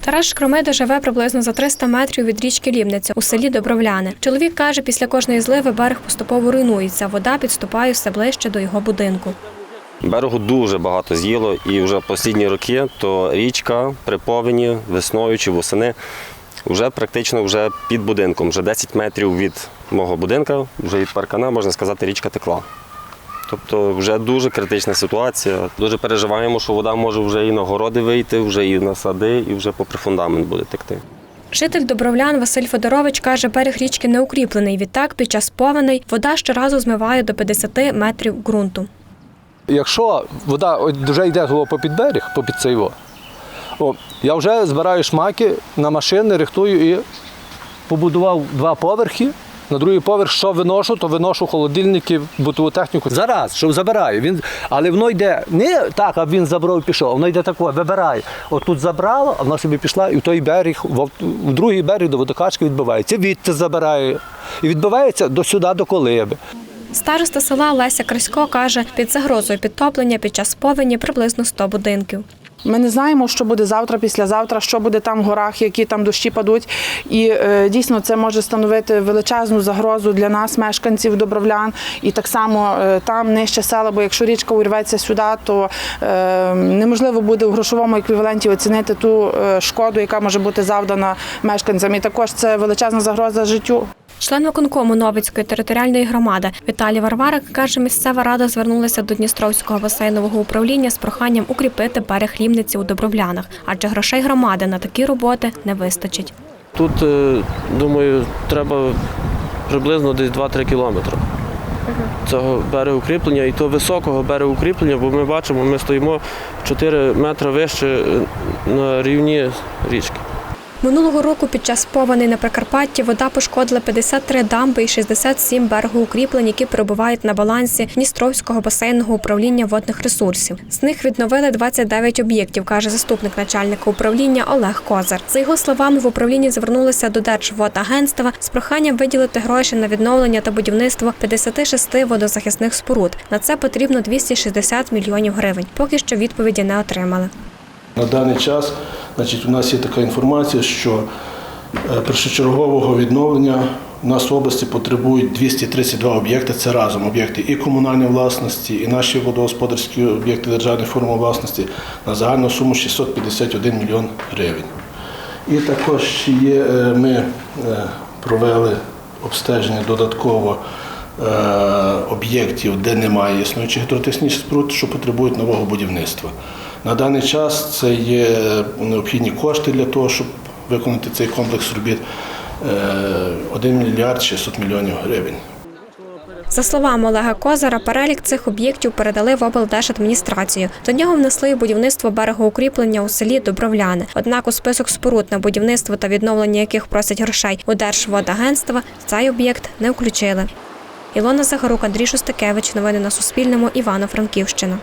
Тарас Шкромида живе приблизно за 300 метрів від річки Лівниця у селі Добровляне. Чоловік каже, після кожної зливи берег поступово руйнується. Вода підступає все ближче до його будинку. Берегу дуже багато з'їло, і вже останні роки то річка при повені весною чи восени вже практично вже під будинком. Вже 10 метрів від мого будинка, вже від паркана, можна сказати, річка текла. Тобто вже дуже критична ситуація. Дуже переживаємо, що вода може вже і на городи вийти, вже і на сади, і вже попри фундамент буде текти. Житель Добровлян Василь Федорович каже, берег річки не укріплений. Відтак, під час повеней вода щоразу змиває до 50 метрів ґрунту. Якщо вода вже йде попід берег, попід цей во, о, я вже збираю шмаки на машини, рихтую і побудував два поверхи. На другий поверх, що виношу, то виношу холодильники, бутову техніку. Зараз, що забираю. Він, але воно йде не так, а він забрав і пішов, воно йде тако, вибирає. Отут тут забрало, а воно собі пішла, і в той берег, в, в другий берег до водокачки відбивається. Відти забирає. І відбивається до сюди, до колиби. Староста села Леся Красько каже, під загрозою підтоплення під час повені приблизно 100 будинків. Ми не знаємо, що буде завтра, післязавтра, що буде там в горах, які там дощі падуть. І е, дійсно це може становити величезну загрозу для нас, мешканців Добровлян, і так само е, там нижче села, бо якщо річка урветься сюди, то е, неможливо буде у грошовому еквіваленті оцінити ту шкоду, яка може бути завдана мешканцям. І також це величезна загроза життю. Член виконкому Новицької територіальної громади Віталій Варварик каже, місцева рада звернулася до Дністровського басейнового управління з проханням укріпити берег Лімниці у Добровлянах, адже грошей громади на такі роботи не вистачить. Тут, е, думаю, треба приблизно десь 2-3 кілометри цього берегоукріплення і то високого берегоукріплення, бо ми бачимо, ми стоїмо 4 метри вище е, на рівні річки. Минулого року під час повеней на Прикарпатті вода пошкодила 53 дамби і 67 берегоукріплень, які перебувають на балансі Дністровського басейного управління водних ресурсів. З них відновили 29 об'єктів, каже заступник начальника управління Олег Козар. За його словами, в управлінні звернулися до Держводагентства з проханням виділити гроші на відновлення та будівництво 56 водозахисних споруд. На це потрібно 260 мільйонів гривень. Поки що відповіді не отримали. На даний час значить, у нас є така інформація, що е, першочергового відновлення у нас в області потребують 232 об'єкти. Це разом об'єкти і комунальної власності, і наші водогосподарські об'єкти державної форми власності на загальну суму 651 мільйон гривень. І також є, е, ми е, провели обстеження додатково об'єктів, де немає існуючих гідротехнічних споруд, що потребують нового будівництва. На даний час це є необхідні кошти для того, щоб виконати цей комплекс робіт. е, 1 мільярд 600 мільйонів гривень. За словами Олега Козара, перелік цих об'єктів передали в облдержадміністрацію. До нього внесли будівництво берегоукріплення у селі Добровляне. Однак у список споруд на будівництво та відновлення яких просять грошей у Держводагентства цей об'єкт не включили. Ілона Загарук, Андрій Шостакевич. Новини на Суспільному. Івано-Франківщина.